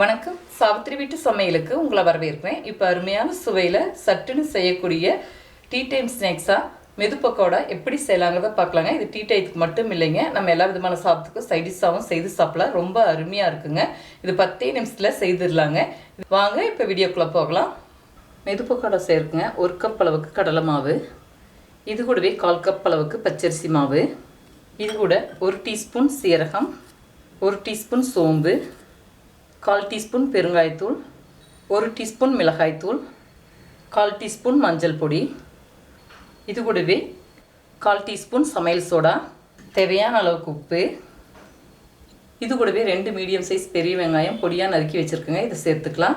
வணக்கம். சாவித்திரி வீட்டு சமையலுக்கு உங்களை வரவேற்கிறேன். இப்போ அருமையான சுவையில் சட்டுன்னு செய்யக்கூடிய டீ டைம் ஸ்நாக்ஸாக மெது பக்கோடா எப்படி செய்யலாங்கிறத பார்க்கலாங்க. இது டீ டைத்துக்கு மட்டும் இல்லைங்க. நம்ம எல்லா விதமான சாப்பிட்டுக்கும் சைடிஷாகவும் செய்து சாப்பிடலாம். ரொம்ப அருமையாக இருக்குங்க. இது பத்தே நிமிஷத்தில் செய்திடலாங்க. வாங்க இப்போ வீடியோக்குள்ளே போகலாம். மெது பக்கோடா செய்யறதுங்க ஒரு கப் அளவுக்கு கடலை மாவு. இது கூடவே கால் கப் அளவுக்கு பச்சரிசி மாவு. இது கூட ஒரு டீஸ்பூன் சீரகம். ஒரு டீஸ்பூன் சோம்பு. கால் டீஸ்பூன் பெருங்காயத்தூள் ஒரு டீஸ்பூன் மிளகாய்த்தூள் கால் டீஸ்பூன் மஞ்சள் பொடி. இது கூடவே கால் டீஸ்பூன் சமையல் சோடா தேவையான அளவுக்கு உப்பு. இது கூடவே ரெண்டு மீடியம் சைஸ் பெரிய வெங்காயம் பொடியாக நறுக்கி வச்சுருக்கேங்க இதை சேர்த்துக்கலாம்.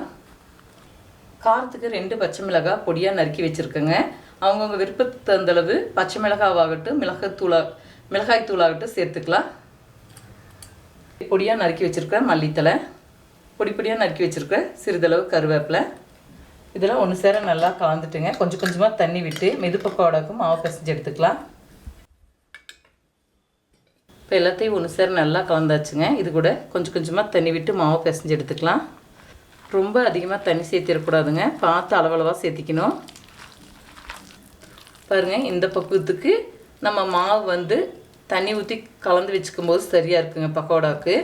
காரத்துக்கு ரெண்டு பச்சை மிளகாய் பொடியாக நறுக்கி வச்சுருக்கேங்க. அவங்கவுங்க விருப்பத்துக்கு தகுந்தளவு பச்சை மிளகாவாகட்டும் மிளகாய்த்தூளா மிளகாய்த்தூளாகட்டும் சேர்த்துக்கலாம். பொடியாக நறுக்கி வச்சுருக்கேன் மல்லித்தலை பொடி பொடியாக நறுக்கி வச்சுருக்கேன் சிறிதளவு கருவேப்பிலை. இதெல்லாம் ஒன்று சேர நல்லா கலந்துட்டுங்க. கொஞ்சம் கொஞ்சமாக தண்ணி விட்டு மெது பக்கோடாக்கும் மாவு பிசைஞ்சு எடுத்துக்கலாம். இப்போ எல்லாத்தையும் ஒன்று சேர நல்லா கலந்தாச்சுங்க. இது கூட கொஞ்சம் கொஞ்சமாக தண்ணி விட்டு மாவு பிசைஞ்சு எடுத்துக்கலாம். ரொம்ப அதிகமாக தண்ணி சேர்த்திடக்கூடாதுங்க. பார்த்து அளவளவாக சேர்த்திக்கணும். பாருங்கள் இந்த பக்குவத்துக்கு நம்ம மாவு வந்து தண்ணி ஊற்றி கலந்து வச்சுக்கும் போது சரியாக இருக்குங்க பக்கோடாவுக்கு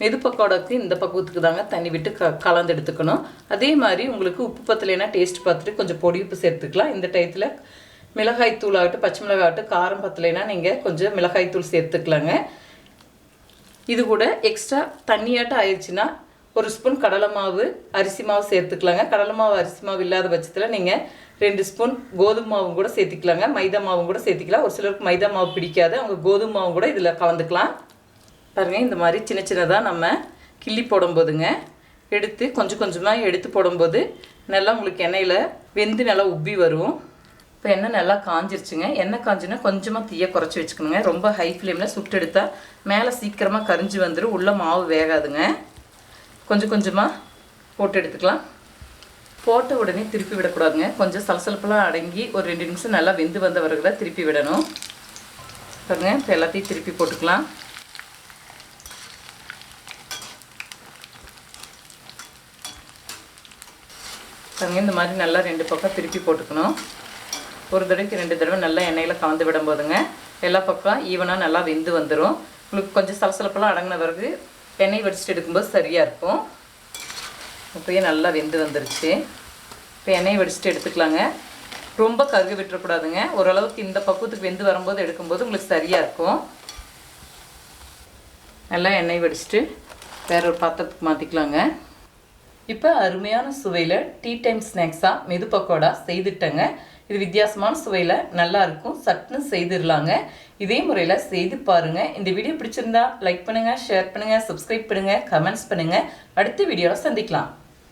மெது பக்கோடாவுக்கு இந்த பக்குவத்துக்கு தாங்க தண்ணி விட்டு க கலந்து எடுத்துக்கணும். அதே மாதிரி உங்களுக்கு உப்பு பத்தலைன்னா டேஸ்ட் பார்த்துட்டு கொஞ்சம் பொடி உப்பு சேர்த்துக்கலாம். இந்த டயத்தில் மிளகாய் தூள் ஆகட்டும் பச்சை மிளகாய் ஆகட்டும் காரம் பத்தலைன்னா நீங்கள் கொஞ்சம் மிளகாய் தூள் சேர்த்துக்கலாங்க. இது கூட எக்ஸ்ட்ரா தண்ணியாட்டம் ஆயிடுச்சுன்னா ஒரு ஸ்பூன் கடலை மாவு அரிசி மாவு சேர்த்துக்கலாங்க. கடலை மாவு அரிசி மாவு இல்லாத பட்சத்தில் நீங்கள் ரெண்டு ஸ்பூன் கோதுமை மாவும் கூட சேர்த்துக்கலாங்க. மைதா மாவும் கூட சேர்த்திக்கலாம். ஒரு சிலருக்கு மைதா மாவு பிடிக்காது. அவங்க கோதுமை மாவும் கூட இதில் கலந்துக்கலாம். பாருங்கள் இந்த மாதிரி சின்ன சின்னதாக நம்ம கிள்ளி போடும்போதுங்க எடுத்து கொஞ்சம் கொஞ்சமாக எடுத்து போடும்போது நல்லா உங்களுக்கு எண்ணெயில் வெந்து நல்லா உப்பி வரும். இப்போ எண்ணெய் நல்லா காஞ்சிருச்சுங்க. எண்ணெய் காஞ்சுன்னா கொஞ்சமாக தீயை குறைச்சி வச்சுக்கணுங்க. ரொம்ப ஹை ஃப்ளேமில் சுட்டு எடுத்தால் மேலே சீக்கிரமாக கரிஞ்சு வந்துடும் உள்ளே மாவு வேகாதுங்க. கொஞ்சம் கொஞ்சமாக போட்டு எடுத்துக்கலாம். போட்ட உடனே திருப்பி விடக்கூடாதுங்க. கொஞ்சம் சலசலப்பெல்லாம் அடங்கி ஒரு ரெண்டு நிமிஷம் நல்லா வெந்து வந்த பிறகு திருப்பி விடணும். பாருங்க இப்போ எல்லாத்தையும் திருப்பி போட்டுக்கலாம். பாருங்க இந்த மாதிரி நல்லா ரெண்டு பக்கம் திருப்பி போட்டுக்கணும். ஒரு தடவைக்கு ரெண்டு தடவை நல்லா எண்ணெயில் கலந்து விடும் போதுங்க எல்லா பக்கம் ஈவனாக நல்லா வெந்து வந்துடும் உங்களுக்கு கொஞ்சம் சலசலப்பெல்லாம் அடங்கின பிறகு எண்ணெய் வடிச்சிட்டு எடுக்கும்போது சரியாக இருக்கும். இப்போயே நல்லா வெந்து வந்துருச்சு. இப்போ எண்ணெய் வடிச்சிட்டு எடுத்துக்கலாங்க. ரொம்ப கருக விட்டுறக்கூடாதுங்க. ஓரளவுக்கு இந்த பக்குவத்துக்கு வெந்து வரும்போது எடுக்கும்போது உங்களுக்கு சரியாக இருக்கும். நல்லா எண்ணெய் வடிச்சிட்டு வேற ஒரு பாத்திரத்துக்கு மாற்றிக்கலாங்க இப்போ அருமையான சுவையில் டீ டைம் ஸ்நாக்ஸாக மெது பக்கோடா செய்துட்டேங்க. இது வித்தியாசமான சுவையில் நல்லாயிருக்கும் சட்டுன்னு செய்திடலாங்க. இதே முறையில் செய்து பாருங்கள் இந்த வீடியோ பிடிச்சிருந்தா லைக் பண்ணுங்கள் ஷேர் பண்ணுங்கள் சப்ஸ்கிரைப் பண்ணுங்கள் கமெண்ட்ஸ் பண்ணுங்கள் அடுத்த வீடியோவில் சந்திக்கலாம்.